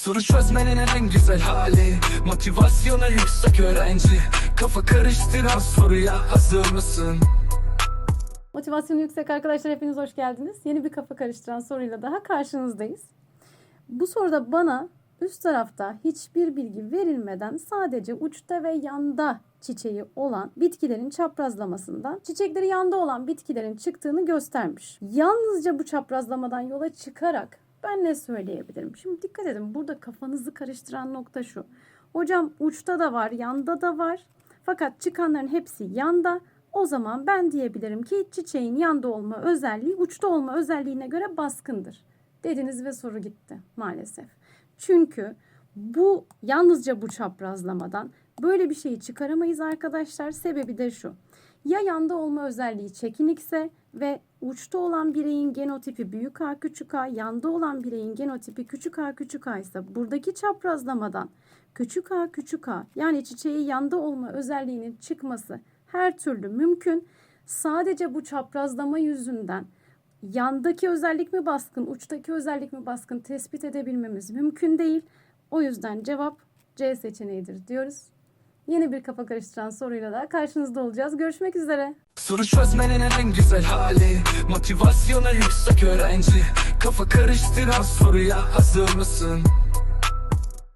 Soru çözmenin en güzel hali Motivasyonu yüksek öğrenci Kafa karıştıran soruya hazır mısın? Motivasyonu yüksek arkadaşlar hepiniz hoş geldiniz. Yeni bir kafa karıştıran soruyla daha karşınızdayız. Bu soruda bana üst tarafta hiçbir bilgi verilmeden sadece uçta ve yanda çiçeği olan bitkilerin çaprazlamasından çiçekleri yanda olan bitkilerin çıktığını göstermiş. Yalnızca bu çaprazlamadan yola çıkarak ben ne söyleyebilirim? Şimdi dikkat edin burada kafanızı karıştıran nokta şu. Hocam uçta da var, yanda da var. Fakat çıkanların hepsi yanda. O zaman ben diyebilirim ki çiçeğin yanda olma özelliği uçta olma özelliğine göre baskındır. Dediniz ve soru gitti maalesef. Çünkü bu yalnızca bu çaprazlamadan böyle bir şeyi çıkaramayız arkadaşlar. Sebebi de şu. Ya yanda olma özelliği çekinikse ve uçta olan bireyin genotipi büyük A küçük A, yanda olan bireyin genotipi küçük A küçük A ise buradaki çaprazlamadan küçük A küçük A yani çiçeği yanda olma özelliğinin çıkması her türlü mümkün. Sadece bu çaprazlama yüzünden yandaki özellik mi baskın, uçtaki özellik mi baskın tespit edebilmemiz mümkün değil. O yüzden cevap C seçeneğidir diyoruz. Yeni bir kafa karıştıran soruyla da karşınızda olacağız. Görüşmek üzere. Soru çözmenin en güzel hali Motivasyonu yüksek öğrenci Kafa karıştıran soruya hazır mısın?